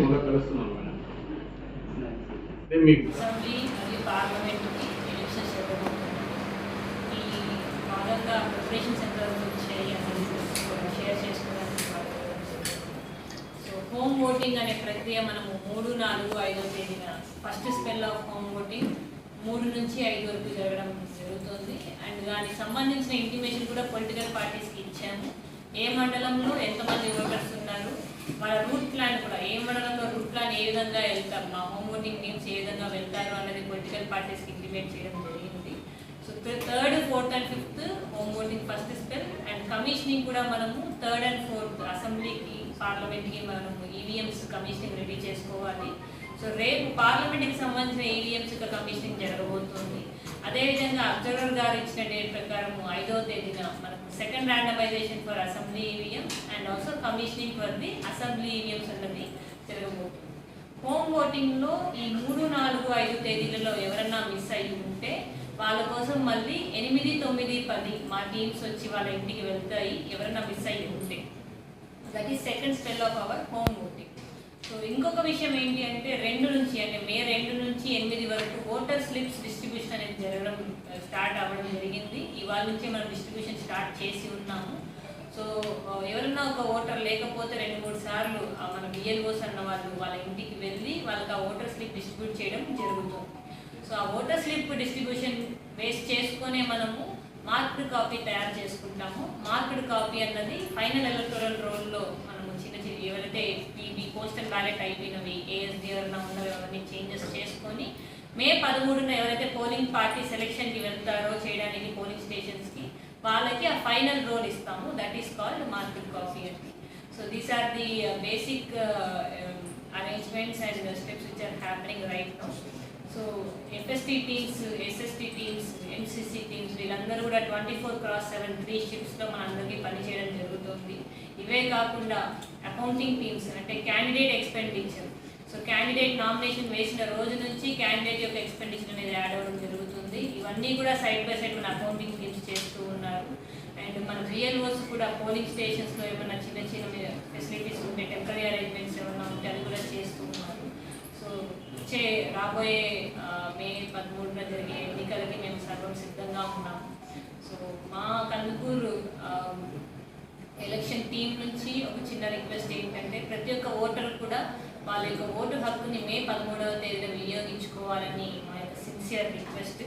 మిమ్మల్ని కలుస్తున్నాను మేడం. మీకు హోమ్ ఓటింగ్ అనే ప్రక్రియ మనము మూడు నాలుగు ఐదో తేదీన first spell of home voting మూడు నుంచి ఐదు వరకు జరగడం జరుగుతుంది. అండ్ దానికి సంబంధించిన ఇంటిమేషన్ కూడా పొలిటికల్ పార్టీస్కి ఇచ్చాము. ఏ మండలంలో ఎంతమంది ఓటర్స్ ఉన్నారు? మన రూట్ ప్లాన్ కూడా ఏ రూట్ ప్లాన్ ఏ విధంగా వెళ్తారు మా హోమ్ ఓటింగ్ టీమ్స్ ఏ విధంగా వెళ్తారు అనేది పొలిటికల్ పార్టీస్కి ఇంప్లిమెంట్ చేయడం జరిగింది. So third fourth and fifth home first spell and commissioning కూడా మనము థర్డ్ అండ్ ఫోర్త్ అసెంబ్లీకి పార్లమెంట్కి మనము ఈవీఎంస్ కమిషనింగ్ రెడీ చేసుకోవాలి. సో రేపు పార్లమెంట్కి సంబంధించిన ఈవీఎంస్ కమిషనింగ్ జరగబోతుంది. అదేవిధంగా అబ్జర్వర్ గారు ఇచ్చిన డేట్ ప్రకారం ఐదవ తేదీన మనకు second randomization for assembly EVM and also commissioning for the assembly EVMs అన్నది జరగబోతుంది హోమ్ ఓటింగ్లో ఈ మూడు నాలుగు ఐదు తేదీలలో ఎవరన్నా మిస్ అయ్యి ఉంటే వాళ్ళ కోసం మళ్ళీ ఎనిమిది తొమ్మిది పది మా టీమ్స్ వచ్చి వాళ్ళ ఇంటికి వెళ్తాయి ఎవరైనా మిస్ అయ్యి ఉంటే. That is second spell of our home voting so ఇంకొక విషయం ఏంటి అంటే రెండు నుంచి అంటే మే రెండు నుంచి ఎనిమిది వరకు ఓటర్ స్లిప్స్ డిస్ట్రిబ్యూషన్ అనేది జరగడం స్టార్ట్ అవ్వడం జరిగింది. ఇవాళ నుంచే మనం డిస్ట్రిబ్యూషన్ స్టార్ట్ చేసి ఉన్నాము. సో ఎవరన్నా ఒక ఓటర్ లేకపోతే రెండు మూడు సార్లు మన బిఎల్ఓస్ అన్న వాళ్ళు వాళ్ళ ఇంటికి వెళ్ళి వాళ్ళకి ఆ ఓటర్ స్లిప్ డిస్ట్రిబ్యూట్ చేయడం జరుగుతుంది. సో ఆ ఓటర్ స్లిప్ డిస్ట్రిబ్యూషన్ బేస్ చేసుకునే మనము మార్క్డ్ కాపీ తయారు చేసుకుంటాము. మార్క్డ్ కాపీ అన్నది ఫైనల్ ఎలక్టోరల్ రోల్లో మనము చిన్న చిన్న ఎవరైతే పీబీ పోస్టల్ బ్యాలెట్ అయిపోయినవి ఏఎస్డి ఎవరైనా ఉన్నవి అవన్నీ చేంజెస్ చేసుకొని మే పదమూడున ఎవరైతే పోలింగ్ పార్టీ సెలెక్షన్కి వెళ్తారో చేయడానికి పోలింగ్ స్టేషన్స్కి వాళ్ళకి ఆ ఫైనల్ రోల్ ఇస్తాము. That is called market copy అండి so these are the basic arrangements and steps which are happening right now so FST teams SST teams MCC teams వీళ్ళందరూ కూడా twenty four cross seven three షిఫ్ట్స్లో మనందరికీ పనిచేయడం జరుగుతుంది. ఇవే కాకుండా accounting teams అంటే candidate expenditure so candidate nomination వేసిన రోజు నుంచి క్యాండిడేట్ యొక్క ఎక్స్పెండిచర్ అనేది యాడ్ అవ్వడం జరుగుతుంది. ఇవన్నీ కూడా సైడ్ బై సైడ్ మన అకౌంటింగ్ టీమ్స్ చేస్తూ ఉన్నారు. అండ్ మన బిఎల్ఓస్ కూడా పోలింగ్ స్టేషన్స్లో ఏమైనా చిన్న చిన్న ఫెసిలిటీస్ ఉంటే టెంపరీ అరేంజ్మెంట్స్ ఏమైనా ఉంటే అది కూడా చేస్తూ ఉన్నారు. వచ్చే రాబోయే మే పదమూడున జరిగే ఎన్నికలకి మేము సర్వం సిద్ధంగా ఉన్నాము సో మా కందుకూరు ఎలక్షన్ టీం నుంచి ఒక చిన్న రిక్వెస్ట్ ఏంటంటే ప్రతి ఒక్క ఓటర్ కూడా వాళ్ళ యొక్క ఓటు హక్కుని మే పదమూడవ తేదీన వినియోగించుకోవాలని మా యొక్క సిన్సియర్ రిక్వెస్ట్.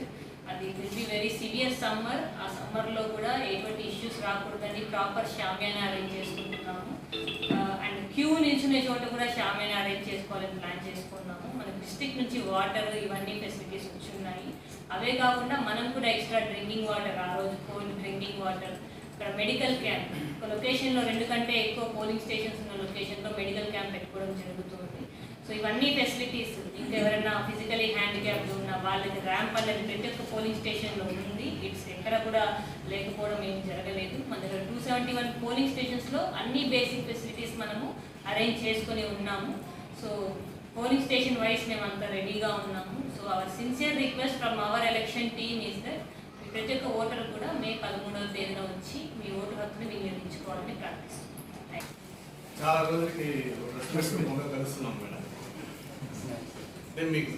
అది will be very severe summer ఆ సమ్మర్లో కూడా ఎటువంటి ఇష్యూస్ రాకూడదని ప్రాపర్ షామ్యాన్ని అరేంజ్ చేసుకుంటున్నాము. అండ్ క్యూ నిల్చునే చోట కూడా షామ్యాన్ని అరేంజ్ చేసుకోవాలని ప్లాన్ చేసుకున్నాము. డిస్ట్రిక్ట్ నుంచి వాటర్ ఇవన్నీ ఫెసిలిటీస్ వచ్చి ఉన్నాయి అవే కాకుండా మనం కూడా ఎక్స్ట్రా డ్రింకింగ్ వాటర్ ఆ రోజు కోల్డ్ డ్రింకింగ్ వాటర్ ఇక్కడ మెడికల్ క్యాంప్. ఒక లొకేషన్లో రెండు కంటే ఎక్కువ పోలింగ్ స్టేషన్స్ ఉన్న లొకేషన్లో మెడికల్ క్యాంప్ పెట్టుకోవడం జరుగుతుంది. సో ఇవన్నీ ఫెసిలిటీస్. ఇంకా ఎవరైనా ఫిజికలీ హ్యాండిక్యాప్ ఉన్న వాళ్ళకి ర్యాంప్ అనేది ప్రతి ఒక్క పోలింగ్ స్టేషన్లో ఉంది. ఇట్స్ ఎక్కడ కూడా లేకపోవడం ఏం జరగలేదు. మన దగ్గర టూ సెవెంటీ వన్ పోలింగ్ స్టేషన్స్లో అన్ని బేసిక్ ఫెసిలిటీస్ మనము అరేంజ్ చేసుకొని ఉన్నాము. సో పోలింగ్ స్టేషన్ వైస్ మేము అంతా రెడీగా ఉన్నాము. So our sincere request from our election team is that ప్రతి ఒక్క ఓటర్ కూడా మే పదమూడవ తేదీన వచ్చి మీ ఓటు హక్కును వినియోగించుకోవాలని ప్రార్థిస్తున్నాం. చాలా రోజులకి కలుస్తున్నాం మేడం. మీకు